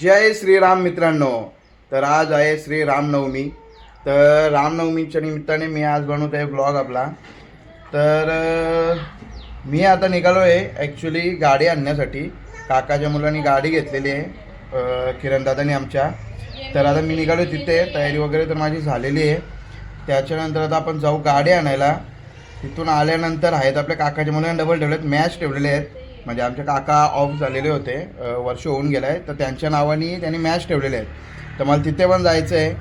जय श्रीराम मित्रांनो. तर आज आहे श्री रामनवमी तर रामनवमीच्या निमित्ताने मी आज बनवत आहे ब्लॉग आपला. तर मी आता निघालो आहे ॲक्च्युली गाडी आणण्यासाठी. काकाच्या मुलांनी गाडी घेतलेली आहे किरणदादानी आमच्या. तर आता मी निघालो तिथे तयारी वगैरे तर माझी झालेली आहे. त्याच्यानंतर आता आपण जाऊ गाडी आणायला. तिथून आल्यानंतर आहेत आपल्या काकाच्या मुलांना डबल ठेवलेत मॅच ठेवलेले आहेत. म्हणजे आमचे काका ऑफ झालेले होते वर्ष होऊन गेलं आहे तर त्यांच्या नावाने त्यांनी मॅच ठेवलेले आहेत. तर मला तिथे पण जायचं आहे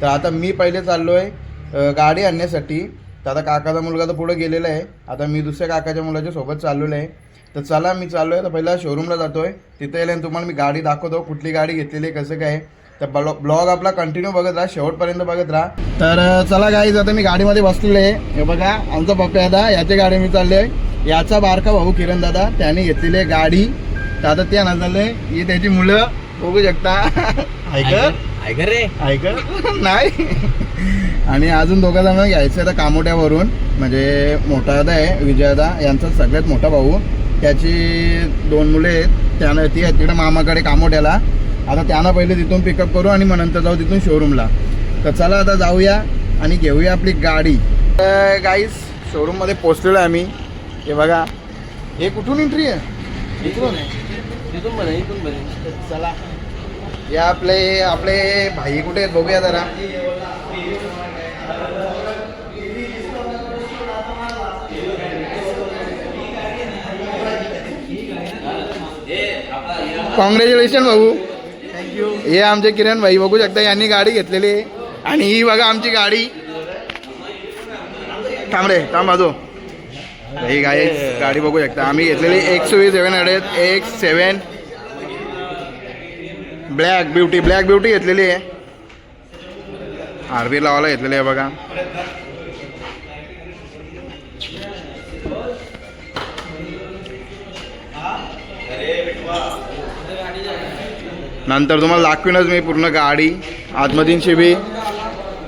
तर आता मी पहिले चाललो आहे गाडी आणण्यासाठी. तर आता काकाचा मुलगा तर पुढे गेलेला आहे. आता मी दुसऱ्या काकाच्या मुलाच्या सोबत चाललेलो आहे तर चला मी चाललो आहे तर पहिला शोरूमला जातो आहे तिथे गेल्यानंतर तुम्हाला मी गाडी दाखवतो कुठली गाडी घेतलेली आहे कसं काय. तर ब्लॉ ब्लॉग आपला कंटिन्यू बघत राहा शेवटपर्यंत बघत राहा. तर चला गाईज आता मी गाडीमध्ये बसलेलो आहे. हे बघा आमचा पप्पा दादा याच्या गाडी मी चालले आहे याचा बारका भाऊ किरण दादा त्याने घेतलेली आहे गाडी. तर आता ते आणत चाललंय. ही त्याची मुलं. बघू शकता. ऐक ऐका रे. ऐक नाही. आणि अजून दोघं जण घ्यायचं आता कामोट्यावरून. म्हणजे मोठा दादा आहे विजयदा. यांचा सगळ्यात मोठा भाऊ. त्याची दोन मुले आहेत. त्यानं ती तिकडे मामाकडे कामोट्याला. आता त्यांना पहिले तिथून पिकअप करू आणि मग नंतर जाऊ तिथून शोरूमला तर चला आता जाऊया आणि घेऊया आपली गाडी. गाईस शोरूममध्ये पोचलेलो आहे आम्ही. हे बघा. हे कुठून एंट्री आहे? इकडून इथून चला. हे आपले आपले भाई कुठे आहेत? बघूया जरा. कॉंग्रॅच्युलेशन भाऊ. थँक्यू हे आमचे किरण भाई बघू शकता यांनी गाडी घेतलेली आणि ही बघा आमची गाडी. थांब रे थांब बाजू ही गाडी गाडी बघू शकता. आम्ही घेतलेली X V seven hundred X seven black beauty black beauty घेतलेली आहे. आरबी लावायला घेतलेली आहे बघा. नंतर तुम्हाला दाखवीनच मी पूर्ण गाडी. आतमधील बी.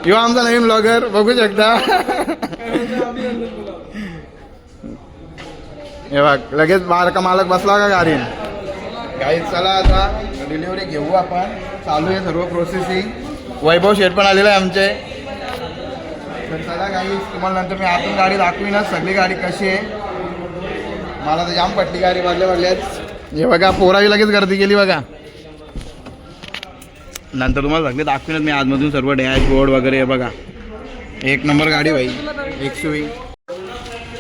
किंवा आमचा नवीन ब्लॉगर बघू शकता. हे बघ लगेच बारका मालक बसला का गाडी गाडी चला आता. डिलिव्हरी घेऊ आपण. चालू आहे सर्व प्रोसेसिंग वैभव शेठ पण आलेलं आहे आमचे. तर चला गाई तुम्हाला नंतर मी आतून गाडी दाखवीनच. सगळी गाडी कशी आहे? मला तर जाम पटली गाडी वाजल्या वाजल्याच हे बघा पोरावी लगेच गर्दी केली बघा. नंतर तुम्हाला सगळे दाखवीनच मी आतमधून सर्व डॅशबोर्ड वगैरे बघा. एक नंबर गाडी भाई. एक सुई.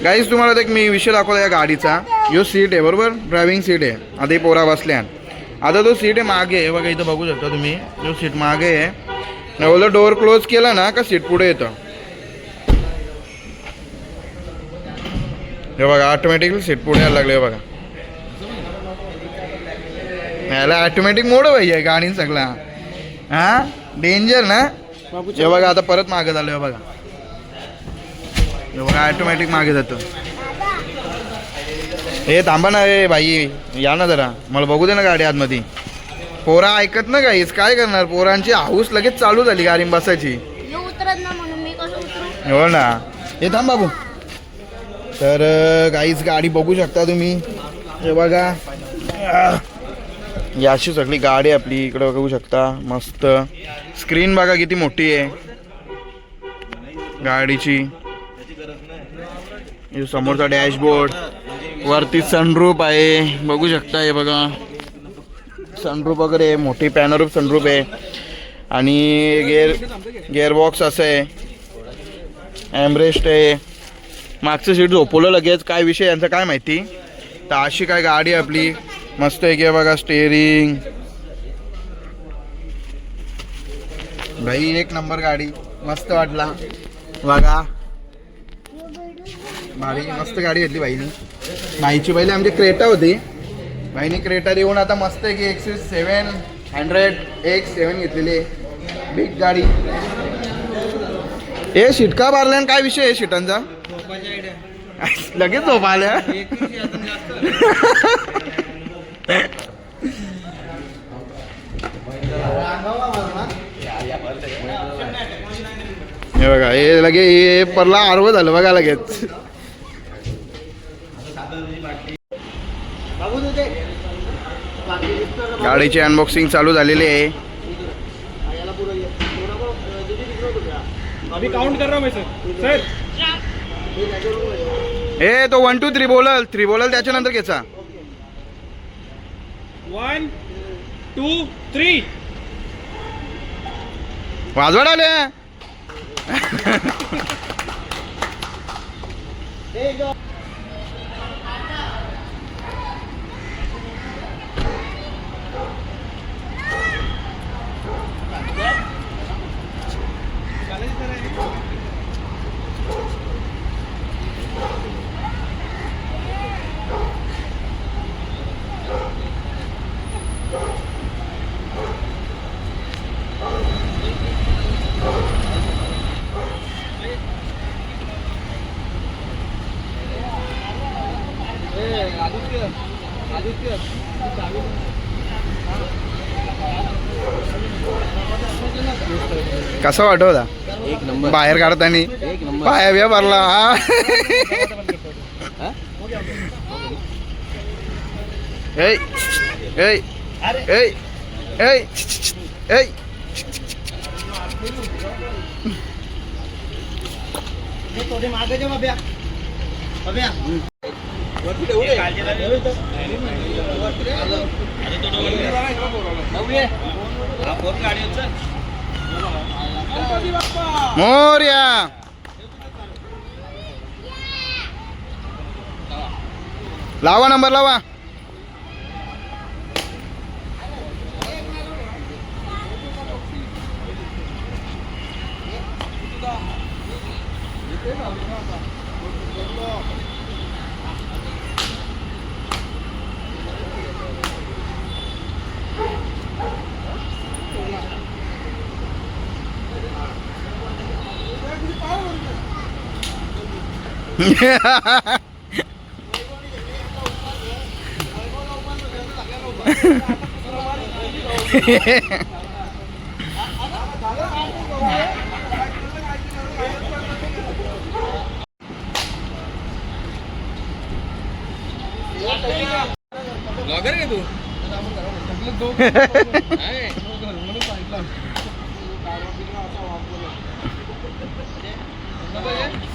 गाईज तुम्हाला एक मी विषय दाखवला या गाडीचा. यो सीट आहे बरोबर? ड्रायव्हिंग सीट आहे. आता पोरा बसल्यान आता तो सीट आहे मागे. आहे बघा इथं बघू शकता तुम्ही. जो सीट मागे आहे. बोललं डोअर क्लोज केला ना का सीट पुढे येतं? हे बघा ऑटोमॅटिकली सीट पुढे यायला लागले बघा. याला ऑटोमॅटिक मोड पाहिजे गाडी सगळा. हा? डेंजर ना? हे बघा आता परत मागे झालं बघा. बघा ऑटोमॅटिक मागे जातं. हे थांबा ना रे बाई या ना जरा. मला बघू दे ना गाडी आतमध्ये. पोरा ऐकत ना काहीच काय करणार? पोरांची हाऊस लगेच चालू झाली गाडी बसायची. हो ना. हे थांब बाबू. तर काहीच गाडी बघू शकता तुम्ही. हे बघा. ही अशी सगळी गाडी आपली इकडं बघू शकता. मस्त. स्क्रीन बघा किती मोठी आहे. गाडीची. समोरचा डॅशबोर्ड. वरती सनरूप आहे. बघू शकता हे बघा. सनरूप वगैरे आहे, मोठी पॅनरूप सनरूप आहे. आणि गेअर गेअरबॉक्स असं आहे. ॲमरेस्ट आहे. मागचं सीट झोपवलं लगेच. काय विषय यांचं काय माहिती? तर अशी काय गाडी आहे आपली. मस्त आहे की बघा स्टेअरिंग भाई एक नंबर गाडी. मस्त वाटला. बघा. भारी मस्त गाडी घेतली बाईनी. भाईची पहिले आमची क्रेटा होती. बाईनी क्रेटा देऊन आता मस्त आहे की एकशे सेवन हंड्रेड एक्स सेवन घेतलेली आहे. बिग गाडी. ए शिटका मारल्या काय विषय आहे शिटांचा लगेच झोप आल्या. हे बघा हे लगे हे परला आरव झालं बघा लगेच. गाडीची अनबॉक्सिंग चालू झालेली आहे. अभी काउंट कर रहा हूँ मैं सर सर ए तो वन टू थ्री बोलल. थ्री बोलल त्याच्यानंतर घ्यायचा. वन टू थ्री वाजवड आले. कसा वाटवता एक नंबर. बाहेर काढताना. एक नंबर. पाया बिया भरला. हा. हा? ऐ ऐ ऐ ऐ ऐ. मोर्या. लावा नंबर लावा. ब्लॉगर का तू?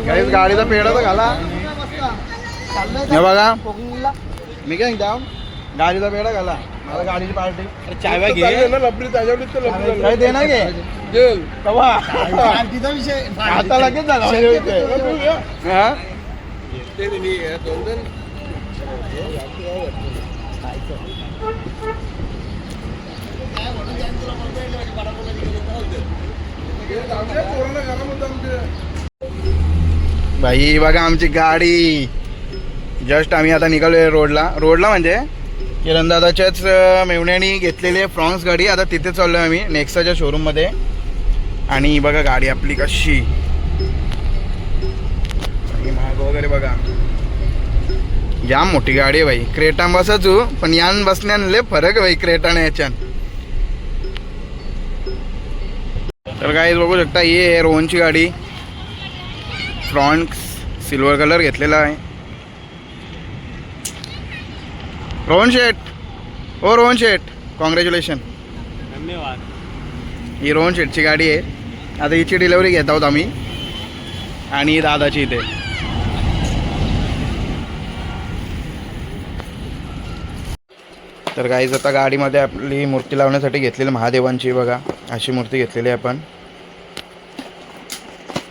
गाईस गाडीचा पेढा तर घाला हे बघा मी काय सांगता गाडीचा पेढा घाला मला गाडीची पार्टी. चायवा घे. काय देणार घे कवा? आता लगेच झाला हा? भाई बघा आमची गाडी. जस्ट आम्ही आता निघालोय रोडला. रोडला म्हणजे? किरणदादाच्याच मेवण्याने मेवण्यानी घेतलेली फ्रॉन्स गाडी. आता तिथे चाललो आहे आम्ही नेक्साच्या शोरूममध्ये आणि बघा गाडी आपली कशी. आणि महाग वगैरे बघा. या मोठी गाडी आहे भाई. क्रेटा बसचू पण यान बसण्यान लय फरक आहे भाई क्रेटाने याच्यान तर काही बघू शकता ही आहे रोहनची गाडी. फ्रॉन्ट सिल्वर कलर घेतलेला आहे. रोहन शेठ. ओ रोहन शेठ. कॉंग्रॅच्युलेशन धन्यवाद. ही रोहन शेठची गाडी आहे. आता हिची डिलेवरी घेत आहोत आम्ही. आणि दादाची इथे. तर गाईज आता गाडीमध्ये आपली मूर्ती लावण्यासाठी घेतलेली महादेवांची बघा. अशी मूर्ती घेतलेली आहे आपण.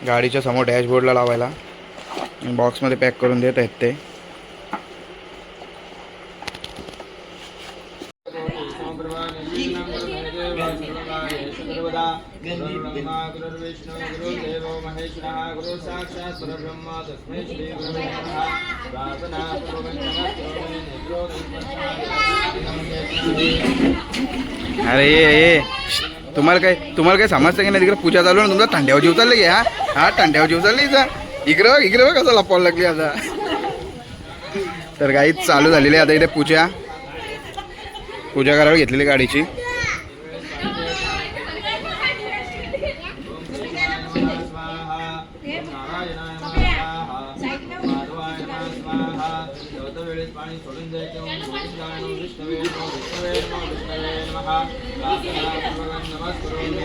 गाडीच्या समोर डॅशबोर्डला लावायला. बॉक्समध्ये पॅक करून देत आहेत ते. अरे ये तुम्हाला काय तुम्हाला काय समजतं की नाही? तिकडे पूजा चालू आहे ना तुमचा तांड्यावर जीव चालले की? हा? हा तांड्यावर जीव चालले इथं. इकडे बघ, इकडे बघ कसं लपवायला लागली आता. तर गाई चालू झालेली आहे आता इथे पूजा. पूजा करायला घेतलेली गाडीची. पाणी सोडून जायचं ओम गोविंदाय नमः विष्णवे नमः विष्णवे नमः विष्णवे नमः प्रार्थनापूर्वकं नमस्करोमि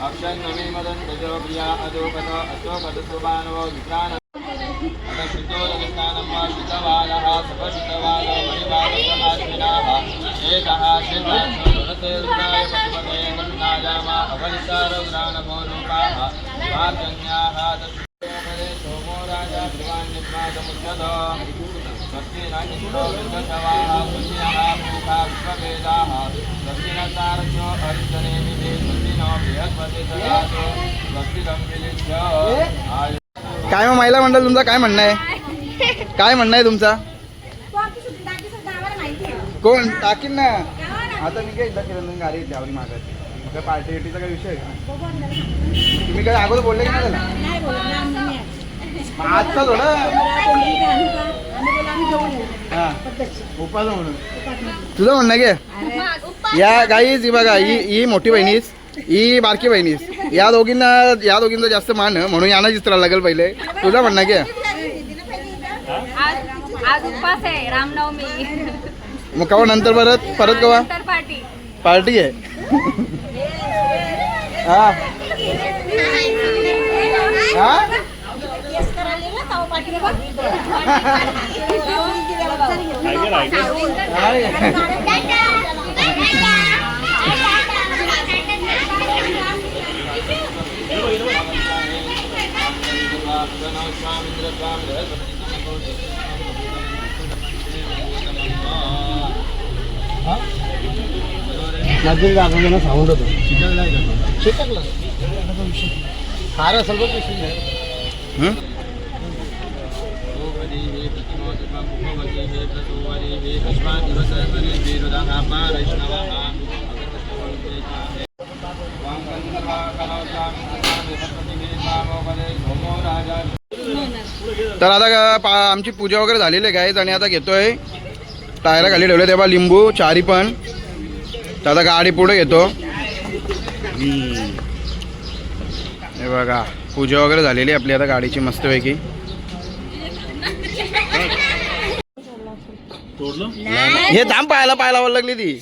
अक्षन्नमी मदन्तयो अदोपत अतोपतस्वभानवो विद्वान् अतश्रुतोदनुष्ठानं वा शितवानः सपशितवानो मणिवादसहाश्विनाः एकः शिवासे रुद्राय कृष्णायामा अवनितारौद्रानभो रूपाः वार्जन्याः तस्योपदे सोमो राजा ध्रुवान्यस्मादमुच्यत विश्ववेदाः हरिजने विधे दक्षिणो बृहस्पति ददातु दक्षिणं विलिख्य काय मग महिला मंडळ तुमचं काय म्हणणं आहे? काय म्हणणं आहे तुमचा? कोण? टाकीन ना. आता मी काय एकदा गाडी येते आवडी मागायची मग. काय पार्टी काही विषय आहे? का तुम्ही काय अगोदर बोलले की नाही त्याला? आजचा थोडं हा. उपास म्हणून. तुझं म्हणणं घे. या गाईच ही बघा ही ही मोठी बहिणीस ही बारकी बहिणीस या दोघींना या दोघींचा जास्त मान म्हणून यांना चित्रा लागेल पहिले. तुझं म्हणणं घे. आज आहे रामनवमी. मग कवा? नंतर परत? परत कवा? पार्टी. पार्टी आहे. हा. हा? नदी दाखवलं साऊंड होतो शिकला फार असेल बघ तर आता का- पा- आमची पूजा वगैरे झालेली आहे गाईज आणि आता घेतोय. टायरा खाली ठेवले तेव्हा लिंबू चारी पण. तर आता गाडी पुढे घेतो. हे बघा पूजा वगैरे झालेली आहे आपली आता गाडीची मस्तपैकी. हे थांब पाहायला पाहायला वर लागली ती.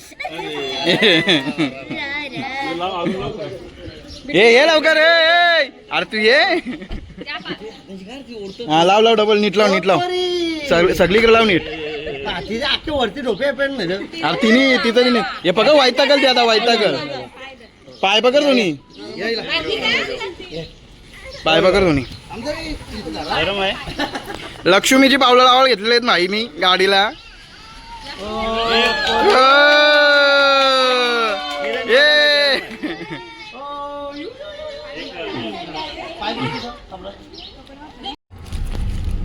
हे हे लवकर ए, ए अरे तू ये. हा लाव लाव डबल नीट लाव नीट लाव. सग- सगळीकडे लाव नीट. वरती डोके पण नाही अरे तिने तिथं तिने. हे बघा वायताकल ते आता वायताकल पाय पकड दोन्ही पाय पकड दोन्ही लक्ष्मीची पावलं लावायला घेतलेली आहेत माईनी गाडीला. ये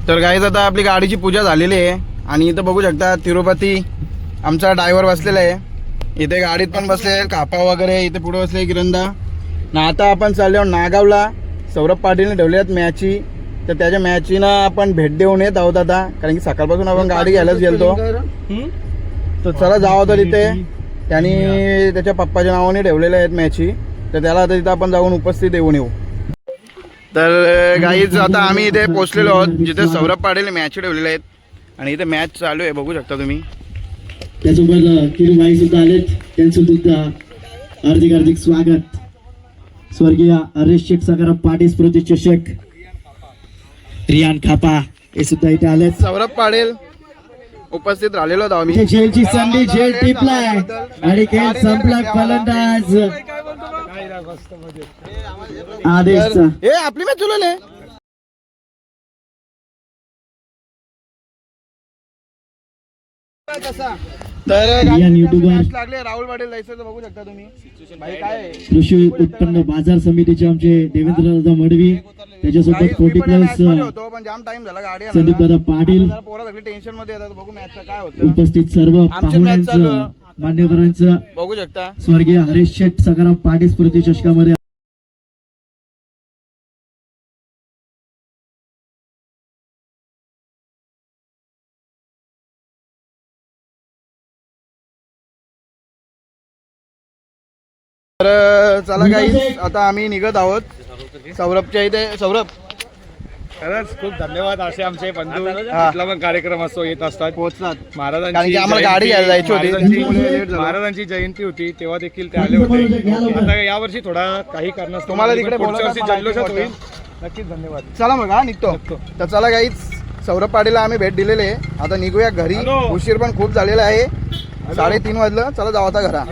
तर गाईज आता आपली गाडीची पूजा झालेली आहे. आणि इथं बघू शकता तिरुपती आमचा ड्रायव्हर बसलेला आहे. इथे गाडीत पण बसले कापा वगैरे इथे पुढे बसले किरंदा ना आता आपण चाललो आहोत नागावला. सौरभ पाटीलने ठेवले आहेत मॅची तर त्याच्या मॅचीनं आपण भेट देऊन येत आहोत आता. कारण की सकाळपासून आपण गाडी घ्यायलाच गेलतो. तर चला जावं तर तिथे. त्यांनी त्याच्या पप्पाच्या नावाने ठेवलेल्या आहेत मॅची तर त्याला आता तिथं आपण जाऊन उपस्थित देऊन येऊ. तर गाईज आता आम्ही इथे पोहोचलेलो आहोत. जिथे सौरभ पाटील मॅच ठेवलेले आहेत. आणि इथे मॅच चालू आहे बघू शकता तुम्ही. त्यासोबत किरूबाई सुद्धा आलेत. त्यांचं सुद्धा हार्दिक हार्दिक स्वागत. स्वर्गीय हरीश शेख सकाराम पाटील स्मृती चषक. रियान खापा हे सुद्धा इथे आलेत. सौरभ पाटील उपस्थित राहिलेलो होतो आम्ही. झेलची संधी झेल टिपलाय. आणि खेळ संपला फलंदाज. आदेशचा हे आपली मॅच चुलले तर लागले राहुल पाटील जायचं बघू शकता तुम्ही भाई काय आहे? कृषी उत्पन्न बाजार समितीचे आमचे देवेंद्र दादा मडवी त्याच्यासोबत फोर्टी प्लस पण जाम टाइम झाला गाडी. संदीप दादा पाटील पोरं सगळी टेन्शनमध्ये येतात बघू मॅचचं काय होतं उपस्थित सर्व पाहुण्यांचं. मान्यवरांचं बघू शकता स्वर्गीय हरीश शेठ सकाराम पाटील स्मृती चषकामध्ये तर चला काही आता आम्ही निघत आहोत. सौरभच्या इथे. सौरभ. खरंच खूप धन्यवाद. असे आमचे बंधू हा. कुठला पण कार्यक्रम असतो येत असतात. पोहोचलात कारण महाराजांची की आम्हाला गाडी घ्यायला जायची होती. महाराजांची- झालं. जयंती होती तेव्हा देखील ते आले होते. आता यावर्षी थोडा काही कारणास्तव तुम्हाला तिकडे पुढच्या बोलवतात, वर्षी मला जल्लोषात होईल. नक्कीच धन्यवाद. चला मग हा निघतो. तर चला काहीच सौरभ पाटीलला आम्ही भेट दिलेली आहे. आता निघूया घरी. हॅलो. उशीर पण खूप झालेला आहे. साडेतीन वाजलं. चला जाऊ आता घरा.